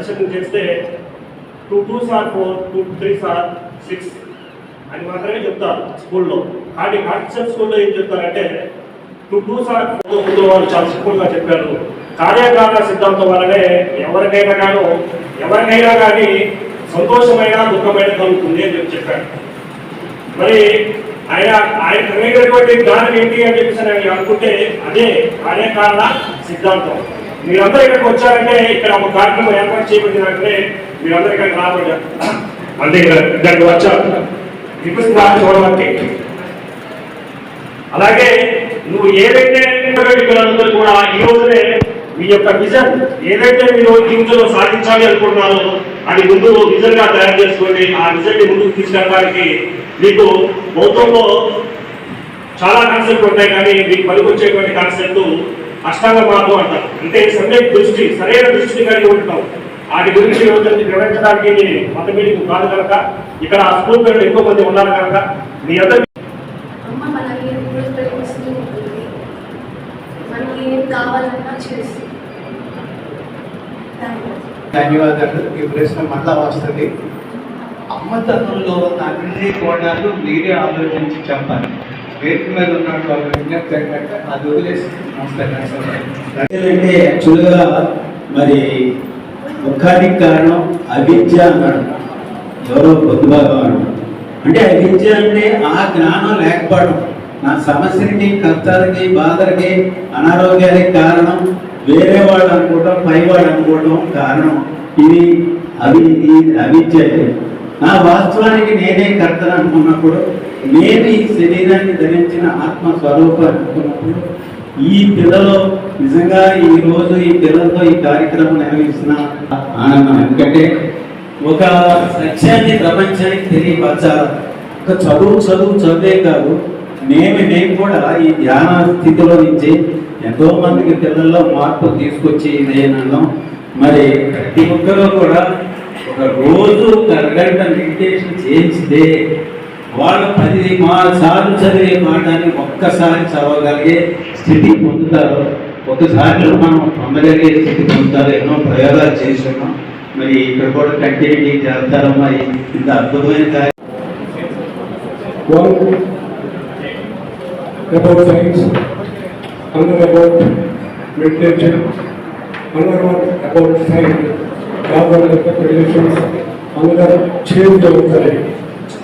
దర్శకులు చేస్తే two two sir four two three sir six అని మాత్రమే చెప్తారు స్కూల్లో. కానీ కాన్సెప్ట్ స్కూల్లో ఏం చెప్తారంటే టూ టూ సార్ ఫోర్ ముందు వాళ్ళు చాలా సింపుల్గా చెప్పారు. కార్యకారణ సిద్ధాంతం వల్లనే ఎవరికైనా కాను ఎవరికైనా కానీ సంతోషమైన దుఃఖమైన కలుగుతుంది అని చెప్పి చెప్పారు. మరి ఆయన ఆయన కలిగినటువంటి జ్ఞానం ఏంటి అని చెప్పేసి అనుకుంటే అదే కార్యకారణ సిద్ధాంతం. మీరందరూ ఇక్కడికి వచ్చారంటే ఇక్కడ ఒక కార్యక్రమం ఏర్పాటు చేయబడిందంటే మీరందరూ ఇక్కడికి రాబడ్డారు. అంటే ఇక్కడ ఇక్కడికి వచ్చారు. వికసితాన్ని చూడడానికి అలాగే నువ్వు ఏదైతే పిల్లలందరూ కూడా ఈ రోజునే మీ యొక్క విజన్ ఏదైతే మీరు రోజులో సాధించాలి అనుకుంటున్నారో అది ముందు విజన్గా తయారు చేసుకోండి. ఆ విజన్ని ముందుకు తీసుకెళ్ళడానికి మీకు బౌద్ధంలో చాలా కాన్సెప్ట్ ఉంటాయి కానీ మీకు పనికొచ్చేటువంటి కాన్సెప్ట్ అష్టాంగ మార్గం అంటారు. అంటే సమ్యక్ దృష్టి సరైన దృష్టిని కలిగి ఉంటాం వాటి గురించి రోజుని వివరించడానికి మత మీటింగ్ కాదు కనుక ఇక్కడ ఆ స్కూల్ పిల్లలు ఎక్కువ మంది ఉన్నారు కనుక మీ అందరి ధన్యవాదాలు. ఈ ప్రశ్న మళ్ళా వస్తుంది. అమ్మతనంలో ఉన్న అన్ని కోణాలు మీరే ఆలోచించి చెప్పాలి. వేదిక మీద ఉన్నట్టు విజ్ఞప్తి ఏంటంటే అది వదిలేసి అంటే యాక్చువల్గా మరి ముఖానికి కారణం అవిద్య అన్నాడు. ఎవరో బుద్ధిభాగం అన్నాడు. అంటే అవిద్య అంటే ఆ జ్ఞానం లేకపోవడం. నా సమస్యకి కష్టాలకి బాధలకి అనారోగ్యానికి కారణం వేరే వాళ్ళు అనుకోవటం పైవాడు అనుకోవటం కారణం. ఇది అవి ఇది అవిద్య నా వాస్తవానికి నేనే కర్తను అనుకున్నప్పుడు నేను ఈ శరీరాన్ని ధరించిన ఆత్మ స్వరూపం అనుకున్నప్పుడు ఈ పిల్లలు నిజంగా ఈ రోజు ఈ పిల్లలతో ఈ కార్యక్రమం నిర్వహిస్తున్న ఆనందం. ఎందుకంటే ఒక సత్యాన్ని ప్రపంచానికి తెలియపరచాలి. ఒక చదువు చదువు చదివే కాదు నేను నేను కూడా ఈ ధ్యాన స్థితిలో నుంచి ఎంతో మందికి పిల్లల్లో మార్పు తీసుకొచ్చి ఇదేనడం మరి ప్రతి ఒక్కరూ కూడా ఒక రోజు ఒక అరగంట మెడిటేషన్ చేయించితే వాళ్ళు పది సార్లు చదివే మాటని ఒక్కసారి చదవగలిగే స్థితి పొందుతారు. ఒకసారి మనం పొందగలిగే స్థితి పొందుతారు. ఎన్నో ప్రయోగాలు చేస్తున్నాం. మరి ఇక్కడ కూడా కంటిన్యూటీ చేస్తారమ్మా. ఇంత అద్భుతమైన అబౌట్ సైన్స్ అందరూ అబౌట్ మెడిటేషన్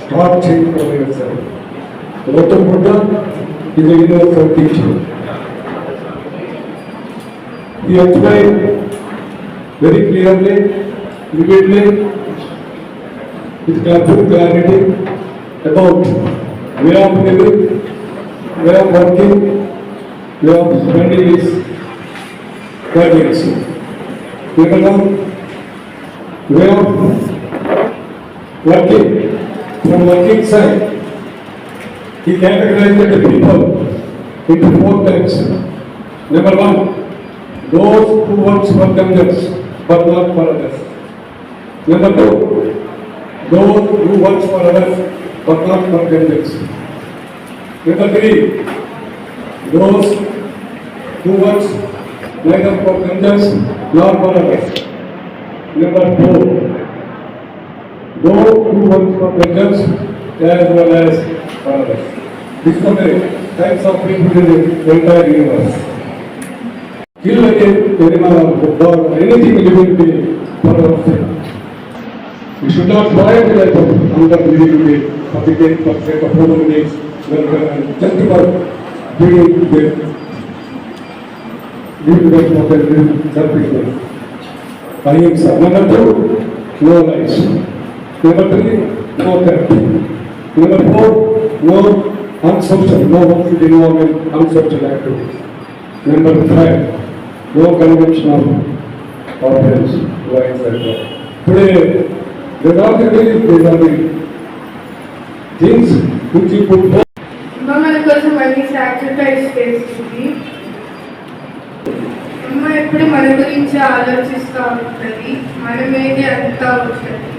स्टॉप चेंज कर दिया sir Gautam Buddha is universal teacher he explain very clearly repeatedly with capture clarity about way of living way of working way of spending is climate केवल way of working from working side, he categorized the people into four types. Number one, those who works for themselves but not for others. Number two, those who works for others but not for themselves. Number three, those who works neither for themselves nor for others. Number four, those who works for themselves as well as for others. These are the types of people in the entire universe. Kill again animal or anything living being for our sake. We should not the life of another living being for the gain for sake of human beings, welfare and just for being the living life of the living selfish life. Ahimsa. Number two, no lies. Number three, no therapy. Number four, no unsocial, no one to involve in unsocial activities. Number five, no convention of orphans, wives and all. Today, there are the these are the things which you put forth. అమ్మ మన కోసం అన్ని sacrifice చేసింది అమ్మ ఎప్పుడు మన గురించి ఆలోచిస్తూ ఉంటుంది మనమేది అంతా ఉంటుంది